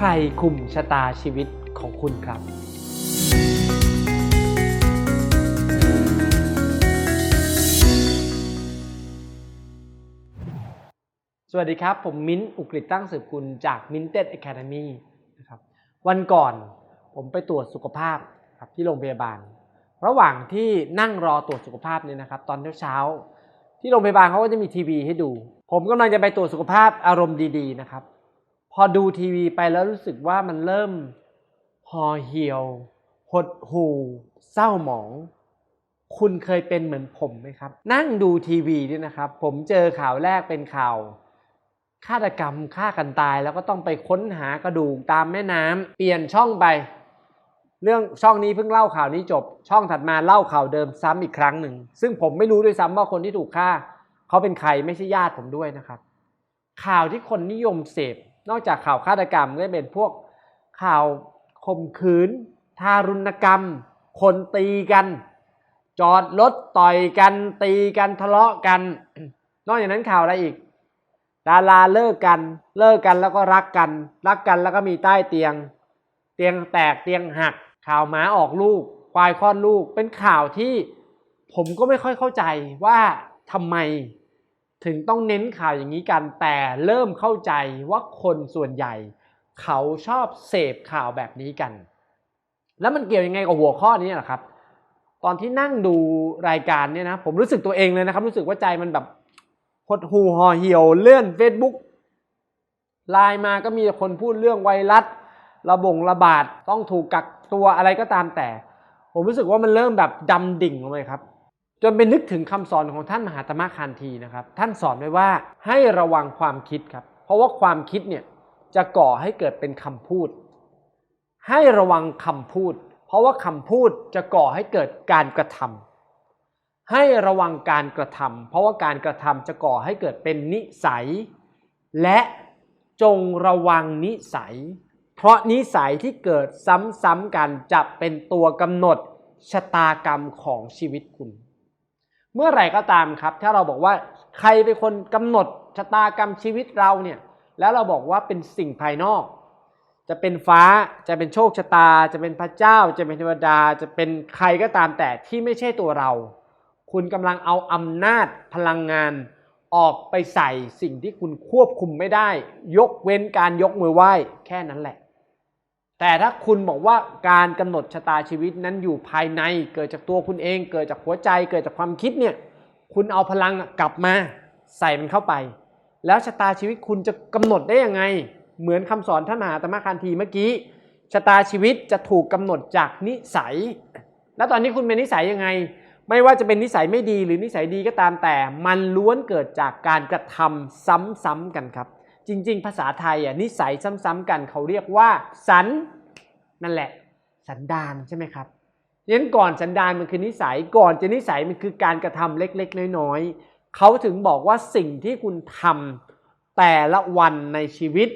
ใครคุมชะตาชีวิตของคุณครับ สวัสดีครับ ผมมิ้นท์อุกฤษตั้งสืบกุลจากมินเต็ด Academy นะครับวันก่อนผมไปตรวจสุขภาพครับที่โรงพยาบาล ระหว่างที่นั่งรอตรวจสุขภาพเนี่ยนะครับ ตอนเช้าที่โรงพยาบาลเขาก็จะมีทีวีให้ดู ผมกำลังจะไปตรวจสุขภาพอารมณ์ดีๆนะครับ พอดูทีวีไปแล้วรู้สึกว่ามันเริ่มห่อเหี่ยว หดหู่เศร้าหมอง คุณเคยเป็นเหมือนผมไหมครับ นั่งดูทีวีเนี่ยนะครับ ผมเจอข่าวแรกเป็นข่าวฆาตกรรมฆ่ากันตายแล้วก็ต้องไปค้นหากระดูกตามแม่น้ำเปลี่ยนช่องไป เรื่องช่องนี้เพิ่งเล่าข่าวนี้จบ ช่องถัดมาเล่าข่าวเดิมซ้ำอีกครั้งหนึ่ง ซึ่งผมไม่รู้ด้วยซ้ำว่าคนที่ถูกฆ่า เขาเป็นใครไม่ใช่ญาติผมด้วยนะครับ ข่าวที่คนนิยมเสพ นอกจากข่าวฆาตกรรมก็จะเป็นพวกข่าวข่มขืน ทารุณกรรม คนตีกัน จอดรถต่อยกัน ตีกันทะเลาะกัน นอกจากนั้นข่าวอะไรอีก ดาราเลิกกัน เลิกกันแล้วก็รักกัน รักกันแล้วก็มีใต้เตียง เตียงแตกเตียงหัก ข่าวหมาออกลูกควายคลอดลูก เป็นข่าวที่ผมก็ไม่ค่อยเข้าใจว่าทำไม ถึงต้องเน้นข่าวอย่างนี้กัน แต่เริ่มเข้าใจว่าคนส่วนใหญ่ เขาชอบเสพข่าวแบบนี้กัน แล้วมันเกี่ยวยังไงกับหัวข้อนี้ล่ะครับ ตอนที่นั่งดูรายการเนี่ยนะผมรู้สึกตัวเองเลยนะครับ รู้สึกว่าใจมันแบบหดหูห่อเหี่ยวเลื่อน Facebook ไลน์มาก็มีคนพูดเรื่องไวรัสระบงระบาดต้องถูกกักตัวอะไรก็ตามแต่ ผมรู้สึกว่ามันเริ่มแบบดำดิ่งลงไปครับ จนเป็นนึกถึงคำสอนของท่านมหาตมะคานทีนะครับ ท่านสอนไว้ว่าให้ระวังความคิดครับ เพราะว่าความคิดเนี่ยจะก่อให้เกิดเป็นคำพูด ให้ระวังคำพูด เพราะว่าคำพูดจะก่อให้เกิดการกระทำให้ระวังการกระทำเพราะว่าการกระทำจะก่อให้เกิดเป็นนิสัย และจงระวังนิสัย เพราะนิสัยที่เกิดซ้ำๆกันจะเป็นตัวกำหนดชะตากรรมของชีวิตคุณ เมื่อไหร่ก็ตามครับ ถ้าเราบอกว่าใครเป็นคนกำหนดชะตากรรมชีวิตเราเนี่ย แล้วเราบอกว่าเป็นสิ่งภายนอก จะเป็นฟ้า จะเป็นโชคชะตา จะเป็นพระเจ้า จะเป็นเทวดา จะเป็นใครก็ตามแต่ที่ไม่ใช่ตัวเรา คุณกำลังเอาอำนาจพลังงานออกไปใส่สิ่งที่คุณควบคุมไม่ได้ ยกเว้นการยกมือไหว้แค่นั้นแหละ แต่ถ้าคุณบอกว่าการกำหนดชะตาชีวิตนั้นอยู่ภายในเกิดจากตัวคุณเอง เกิดจากหัวใจ เกิดจากความคิดเนี่ยคุณเอาพลังกลับมาใส่มันเข้าไป แล้วชะตาชีวิตคุณจะกำหนดได้ยังไง เหมือนคำสอนท่านมหาตมะคานทีเมื่อกี้ชะตาชีวิตจะถูกกำหนดจากนิสัย แล้วตอนนี้คุณเป็นนิสัยยังไง ไม่ว่าจะเป็นนิสัยไม่ดีหรือนิสัยดีก็ตามแต่ มันล้วนเกิดจากการกระทำซ้ำๆกันครับ จริง ๆ ภาษาไทยอะนิสัยซ้ำๆกันเขาเรียกว่า สันนั่นแหละ สันดานใช่ไหมครับยันก่อนสันดานมันคือนิสัยก่อนจะนิสัยมันคือการกระทำเล็กๆ น้อยๆเขาถึงบอกว่าสิ่งที่คุณทำแต่ละวันในชีวิต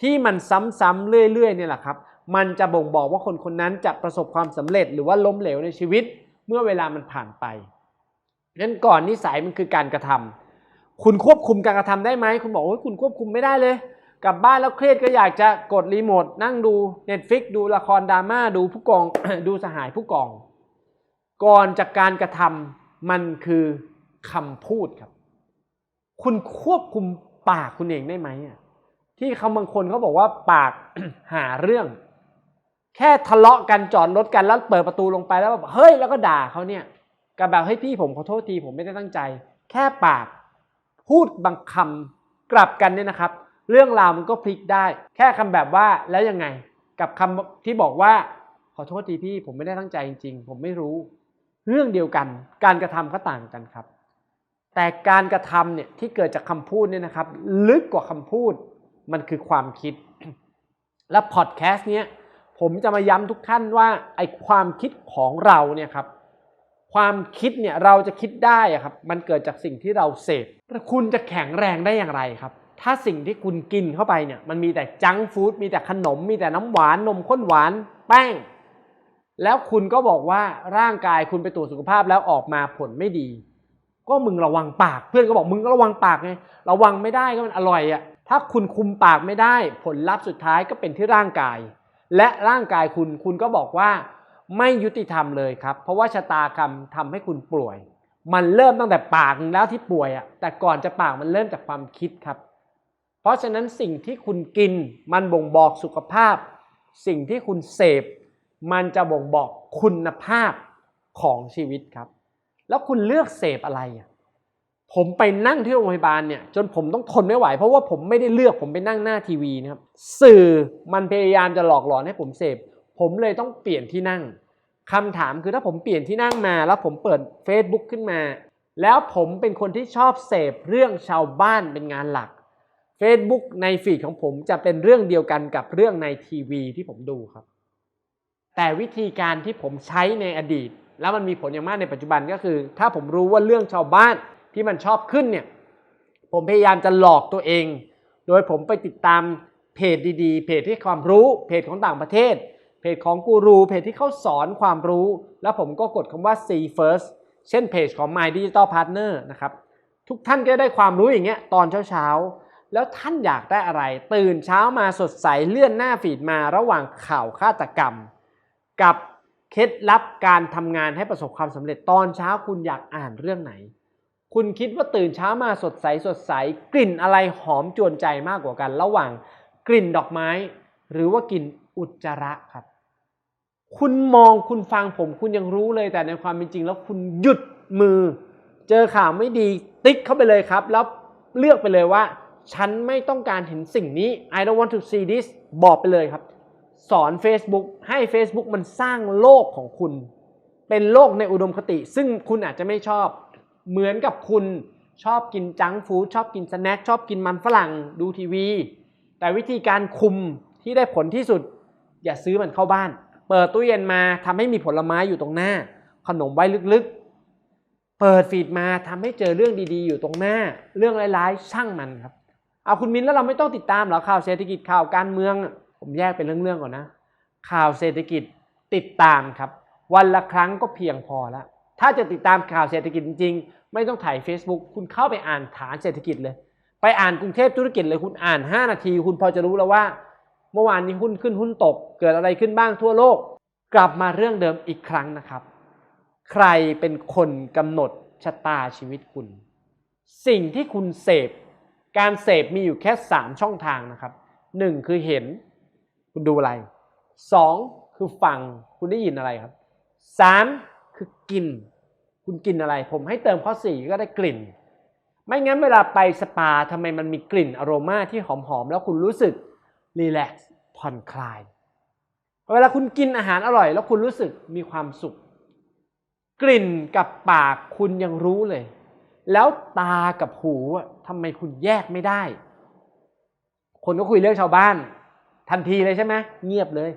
ที่มันซ้ำๆเรื่อยๆเนี่ยแหละครับ มันจะบ่งบอกว่าคนคนนั้นจะประสบความสำเร็จหรือว่าล้มเหลวในชีวิต เมื่อเวลามันผ่านไปนั้นก่อนนิสัยมันคือการกระทำ คุณควบคุมการกระทำได้ไหม คุณบอกว่าคุณควบคุมไม่ได้เลย กลับบ้านแล้วเครียดก็อยากจะกดรีโมทนั่งดู Netflix ดูละครดราม่าดูผู้กอง ดูสหายผู้กอง ก่อนจากการกระทำมันคือคำพูดครับ คุณควบคุมปากคุณเองได้ไหมอะที่เขาบางคนเขาบอกว่าปากหาเรื่อง แค่ทะเลาะกันจอดรถกันแล้วเปิดประตูลงไปแล้วแบบเฮ้ยแล้วก็ด่าเขาเนี่ยกับแบบเฮ้ยพี่ผมขอโทษทีผมไม่ได้ตั้งใจ แค่ปาก พูดบางคำกลับกันเนี่ยนะครับ เรื่องราวมันก็พลิกได้ แค่คำแบบว่าแล้วยังไง กับคำที่บอกว่าขอโทษทีพี่ผมไม่ได้ตั้งใจจริง ๆ ผมไม่รู้ เรื่องเดียวกัน การกระทำก็ต่างกันครับ แต่การกระทำเนี่ยที่เกิดจากคำพูดเนี่ยนะครับ ลึกกว่าคำพูดมันคือความคิด และพอดแคสต์เนี้ยผมจะมาย้ำทุกท่านว่าไอความคิดของเราเนี่ยครับ ความคิดเนี่ยเราจะคิดได้อะครับ มันเกิดจากสิ่งที่เราเสพแล้วคุณจะแข็งแรงได้อย่างไรครับ ถ้าสิ่งที่คุณกินเข้าไปเนี่ย มันมีแต่จังฟู้ดมีแต่ขนม มีแต่น้ำหวานนมข้นหวาน แป้ง แล้วคุณก็บอกว่าร่างกายคุณไปตรวจสุขภาพแล้วออกมาผลไม่ดี ก็มึงระวังปาก เพื่อนก็บอกมึงก็ระวังปากไงระวังไม่ได้ก็มันอร่อยอะถ้าคุณคุมปากไม่ได้ ผลลัพธ์สุดท้ายก็เป็นที่ร่างกาย และร่างกายคุณคุณก็บอกว่า ไม่ยุติธรรมเลยครับ เพราะว่าชะตากรรมทำให้คุณป่วย มันเริ่มตั้งแต่ปากแล้วที่ป่วยอะแต่ก่อนจะปากมันเริ่มจากความคิดครับ เพราะฉะนั้นสิ่งที่คุณกินมันบ่งบอกสุขภาพ สิ่งที่คุณเสพ มันจะบ่งบอกคุณภาพของชีวิตครับ แล้วคุณเลือกเสพอะไรอะผมไปนั่งที่โรงพยาบาลเนี่ยจนผมต้องทนไม่ไหว เพราะว่าผมไม่ได้เลือกผมไปนั่งหน้าทีวีนะครับ สื่อมันพยายามจะหลอกหลอนให้ผมเสพ ผมเลยต้องเปลี่ยนที่นั่งคำถามคือถ้าผมเปลี่ยนที่นั่งมา แล้วผมเปิด Facebook ขึ้นมา แล้วผมเป็นคนที่ชอบเสพเรื่องชาวบ้านเป็นงานหลัก Facebook ในฟีดของผมจะเป็นเรื่องเดียวกันกับเรื่องในทีวีที่ผมดูครับ แต่วิธีการที่ผมใช้ในอดีต แล้วมันมีผลอย่างมากในปัจจุบันก็คือ ถ้าผมรู้ว่าเรื่องชาวบ้านที่มันชอบขึ้นเนี่ยผมพยายามจะหลอกตัวเอง โดยผมไปติดตามเพจดีๆ เพจที่ความรู้เพจของต่างประเทศ เพจของกูรูเพจที่เขาสอนความรู้ แล้วผมก็กดคำว่า see first เช่นเพจของ My Digital Partner นะครับ ทุกท่านก็ได้ความรู้อย่างเงี้ยตอนเช้าๆ แล้วท่านอยากได้อะไร ตื่นเช้ามาสดใสเลื่อนหน้าฟีดมาระหว่างข่าวฆาตกรรม กับเคล็ดลับการทำงานให้ประสบความสำเร็จตอนเช้าคุณอยากอ่านเรื่องไหน คุณคิดว่าตื่นเช้ามาสดใสสดใส กลิ่นอะไรหอมจวนใจมากกว่ากัน ระหว่างกลิ่นดอกไม้ หรือว่ากลิ่น อุจจาระครับ คุณมองคุณฟังผมคุณยังรู้เลยแต่ในความเป็นจริง แล้วคุณหยุดมือ เจอข่าวไม่ดีติ๊กเข้าไปเลยครับ แล้วเลือกไปเลยว่า ฉันไม่ต้องการเห็นสิ่งนี้ I don't want to see this บอกไปเลยครับ สอน Facebook ให้ Facebook มันสร้างโลกของคุณ เป็นโลกในอุดมคติ ซึ่งคุณอาจจะไม่ชอบ เหมือนกับคุณชอบกินจังฟู้ดชอบกินสแน็คชอบกินมันฝรั่งดูทีวี แต่วิธีการคุมที่ได้ผลที่สุด อย่าซื้อมันเข้าบ้าน เปิดตู้เย็นมาทำให้มีผลไม้อยู่ตรงหน้า ขนมไว้ลึกๆ เปิดฟีดมาทำให้เจอเรื่องดีๆ อยู่ตรงหน้า เรื่องร้ายๆช่างมันครับ เอาคุณมินแล้วเราไม่ต้องติดตามเหรอข่าวเศรษฐกิจข่าวการเมือง ผมแยกเป็นเรื่องๆก่อนนะ ข่าวเศรษฐกิจติดตามครับ วันละครั้งก็เพียงพอแล้วถ้าจะติดตามข่าวเศรษฐกิจจริงๆ ไม่ต้องถ่าย Facebook คุณเข้าไปอ่านฐานเศรษฐกิจเลย ไปอ่านกรุงเทพธุรกิจเลยคุณอ่าน 5 นาที คุณพอจะรู้แล้วว่า เมื่อวานนี้หุ้นขึ้นหุ้นตก เกิดอะไรขึ้นบ้างทั่วโลก กลับมาเรื่องเดิมอีกครั้งนะครับ ใครเป็นคนกำหนดชะตาชีวิตคุณ สิ่งที่คุณเสพ การเสพมีอยู่แค่ 3 ช่องทางนะครับ 1 คือเห็น คุณดูอะไร 2 คือฟังคุณได้ยินอะไรครับ 3 คือกิน คุณกินอะไร ผมให้เติมข้อ 4 ก็ได้กลิ่น ไม่งั้นเวลาไปสปาทำไมมันมีกลิ่นอโรมาที่หอมๆแล้วคุณรู้สึก รีแลกซ์ผ่อนคลาย เวลาคุณกินอาหารอร่อย แล้วคุณรู้สึกมีความสุข กลิ่นกับปากคุณยังรู้เลย แล้วตากับหูทำไมคุณแยกไม่ได้ คนก็คุยเรื่องชาวบ้าน ทันทีเลยใช่ไหมเงียบเลย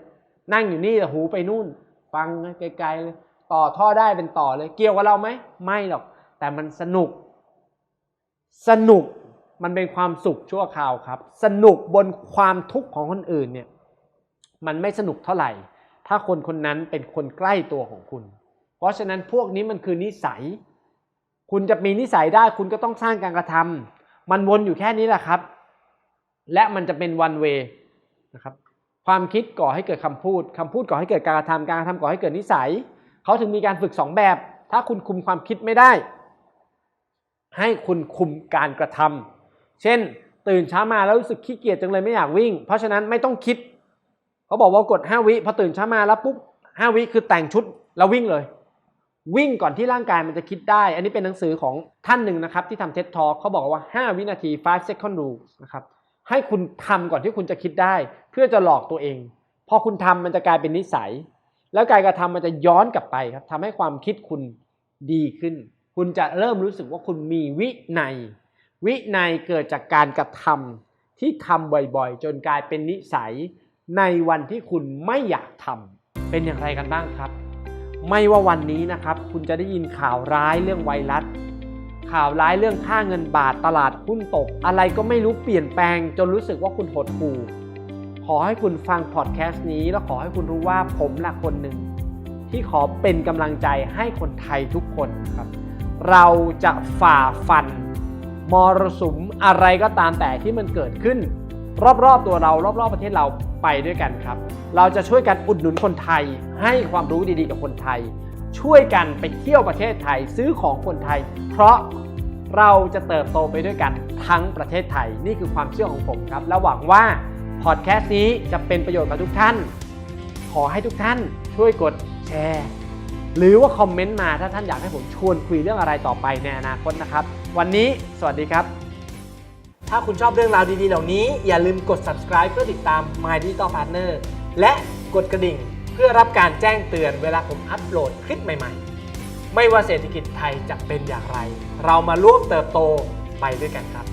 นั่งอยู่นี่แต่หูไปนู่น ฟังไกลๆเลยต่อท่อได้เป็นต่อเลย เกี่ยวกับเราไหมไม่หรอก แต่มันสนุก สนุก มันเป็นความสุขชั่วคราวครับ สนุกบนความทุกข์ของคนอื่นเนี่ยมันไม่สนุกเท่าไหร่ ถ้าคนคนนั้นเป็นคนใกล้ตัวของคุณ เพราะฉะนั้นพวกนี้มันคือนิสัย คุณจะมีนิสัยได้คุณก็ต้องสร้างการกระทำมันวนอยู่แค่นี้แหละครับ และมันจะเป็นวันเวนะครับความคิดก่อให้เกิดคำพูดคำพูดก่อให้เกิดการกระทำการกระทำก่อให้เกิดนิสัย เขาถึงมีการฝึกสองแบบ ถ้าคุณคุมความคิดไม่ได้ ให้คุณคุมการกระทำ เช่น ตื่นเช้ามาแล้วรู้สึกขี้เกียจจังเลยไม่อยากวิ่ง เพราะฉะนั้นไม่ต้องคิดเขาบอกว่ากด 5 วิพอตื่นเช้ามาแล้วปุ๊บ5วิคือแต่งชุดแล้ววิ่งเลย วิ่งก่อนที่ร่างกายมันจะคิดได้ อันนี้เป็นหนังสือของท่านหนึ่งนะครับ ที่ทำเท็ d ทอเขาบอกว่า 5 วินาที 5 second rule นะครับให้คุณทำก่อนที่คุณจะคิดได้ เพื่อจะหลอกตัวเอง พอคุณทำมันจะกลายเป็นนิสัย แล้วการกระทำมันจะย้อนกลับไปครับทำให้ความคิดคุณดีขึ้น คุณจะเริ่มรู้สึกว่าคุณมีวินัย วินัยเกิดจากการกระทำที่ทำบ่อยๆ จนกลายเป็นนิสัยในวันที่คุณไม่อยากทำเป็นอย่างไรกันบ้างครับ ไม่ว่าวันนี้นะครับ คุณจะได้ยินข่าวร้ายเรื่องไวรัส ข่าวร้ายเรื่องค่าเงินบาทตลาดหุ้นตก อะไรก็ไม่รู้เปลี่ยนแปลง จนรู้สึกว่าคุณหดหู่ขอให้คุณฟังพอดแคสต์นี้ แล้วขอให้คุณรู้ว่าผมละคนหนึ่ง ที่ขอเป็นกำลังใจให้คนไทยทุกคนครับ เราจะฝ่าฟัน มรสุมอะไรก็ตามแต่ที่มันเกิดขึ้น รอบๆตัวเรารอบๆประเทศเราไปด้วยกันครับ เราจะช่วยกันอุดหนุนคนไทย ให้ความรู้ดีๆกับคนไทย ช่วยกันไปเที่ยวประเทศไทยซื้อของคนไทย เพราะเราจะเติบโตไปด้วยกันทั้งประเทศไทย นี่คือความเชื่อของผมครับ และหวังว่าพอดแคสต์นี้จะเป็นประโยชน์กับทุกท่าน ขอให้ทุกท่านช่วยกดแชร์ หรือว่าคอมเมนต์มาถ้าท่านอยากให้ผมชวนคุยเรื่องอะไรต่อไปในอนาคตนะครับ วันนี้สวัสดีครับ ถ้าคุณชอบเรื่องราวดีๆ เหล่านี้ อย่าลืมกด subscribe เพื่อติดตาม My Digital Partner และกดกระดิ่งเพื่อรับการแจ้งเตือนเวลาผมอัปโหลดคลิปใหม่ๆ ไม่ว่าเศรษฐกิจไทยจะเป็นอย่างไร เรามาร่วมเติบโตไปด้วยกันครับ